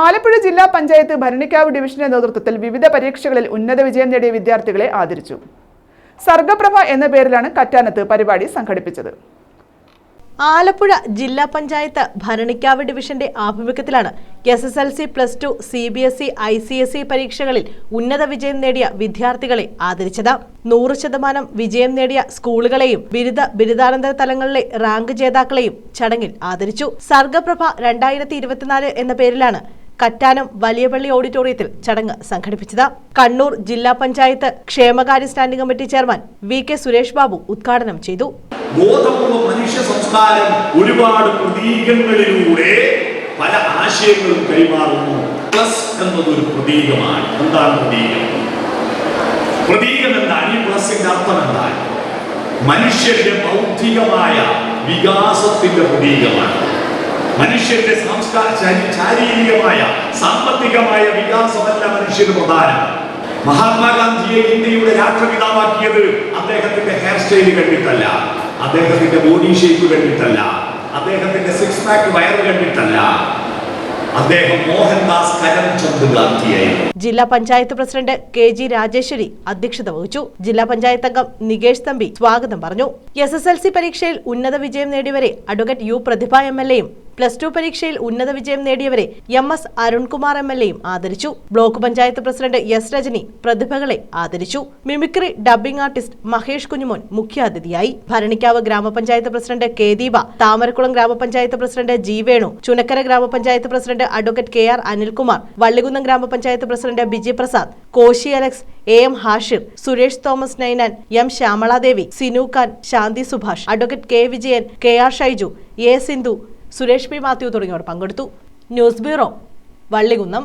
ആലപ്പുഴ ജില്ലാ പഞ്ചായത്ത് ഭരണിക്കാവ് ഡിവിഷന്റെ നേതൃത്വത്തിൽ വിവിധ പരീക്ഷകളിൽ ഉന്നത വിജയം നേടിയ വിദ്യാർത്ഥികളെ ആദരിച്ചു. സർഗപ്രഭ എന്ന പേരിലാണ് കറ്റാനത്ത് പരിപാടി സംഘടിപ്പിച്ചത്. ആലപ്പുഴ ജില്ലാ പഞ്ചായത്ത് ഭരണിക്കാവ് ഡിവിഷന്റെ ആഭിമുഖ്യത്തിലാണ് S S L C plus two C B S E I C S E പരീക്ഷകളിൽ ഉന്നത വിജയം നേടിയ വിദ്യാർത്ഥികളെ ആദരിച്ചത്. നൂറ് ശതമാനം വിജയം നേടിയ സ്കൂളുകളെയും ബിരുദ ബിരുദാനന്തര തലങ്ങളിലെ റാങ്ക് ജേതാക്കളെയും ചടങ്ങിൽ ആദരിച്ചു. സർഗപ്രഭ രണ്ടായിരത്തി എന്ന പേരിലാണ് കറ്റാനം വലിയപള്ളി ഓഡിറ്റോറിയത്തിൽ ചടങ്ങ് സംഘടിപ്പിച്ചത്. കണ്ണൂർ ജില്ലാ പഞ്ചായത്ത് ക്ഷേമകാര്യ standing committee chairman V K Suresh Babu ഉദ്ഘാടനം ചെയ്തു. ബോധപൂർവ മനുഷ്യ സംസ്കാരം ഒരുപാട് പ്രതീകങ്ങളിലൂടെ പല ആശയങ്ങളും കൈമാറുന്നു. പ്ലസ് എന്നത് ഒരു പ്രതീകമാണ്. എന്താണ് പ്രതീകം? പ്രതീകം എന്താണ്? ഈ പ്ലസിന്റെ അർത്ഥം എന്താണ്? മനുഷ്യന്റെ ബൗദ്ധികമായ വികാസത്തിന്റെ പ്രതീകമാണ്. മനുഷ്യന്റെ സംസ്കാര ശാരീ- ശാരീരികമായ സാമ്പത്തികമായ വികാസമല്ല മനുഷ്യന് പ്രധാനം. മഹാത്മാഗാന്ധിയെ ഇന്ത്യയുടെ രാഷ്ട്രപിതാവാക്കിയത് അദ്ദേഹത്തിന്റെ ഹെയർ സ്റ്റൈൽ കണ്ടിട്ടല്ല. അദ്ദേഹത്തിന്റെ ബോഡി ഷേപ്പ് കണ്ടിട്ടല്ല. അദ്ദേഹത്തിന്റെ സിക്സ് പാക്ക് വയറ് കണ്ടിട്ടല്ല. അദ്ദേഹം മോഹൻദാസ് ജില്ലാ panchayat president K G Rajeshwari അധ്യക്ഷത വഹിച്ചു. ജില്ലാ പഞ്ചായത്ത് അംഗം നികേഷ് തമ്പി സ്വാഗതം പറഞ്ഞു. എസ് എസ് എൽ സി പരീക്ഷയിൽ ഉന്നത വിജയം നേടിയവരെ advocate U Prathibha M L എയും പ്ലസ് ടു പരീക്ഷയിൽ ഉന്നത വിജയം നേടിയവരെ M S Arunkumar M L എയും ആദരിച്ചു. Block panchayat president S Rajani പ്രതിഭകളെ ആദരിച്ചു. Mimicry dubbing artist Mahesh Kunjumon മുഖ്യാതിഥിയായി. ഭരണിക്കാവ് ഗ്രാമപഞ്ചായത്ത് പ്രസിഡന്റ് കെ ദീപ താമരക്കുളം ഗ്രാമപഞ്ചായത്ത് പ്രസിഡന്റ് ജി വേണു ചുനക്കര ഗ്രാമപഞ്ചായത്ത് president advocate K R Anilkumar Vallikunnam ഗ്രാമപഞ്ചായത്ത് president Biji Prasad Koshy Alex A M Hashir Suresh Thomas Ninan M Shyamaladevi Sinu Khan Shanthi Subhash advocate K Vijayan K R Shaiju A Sindhu Suresh P Mathew തുടങ്ങിയവർ പങ്കെടുത്തു. News bureau Vallikunnam.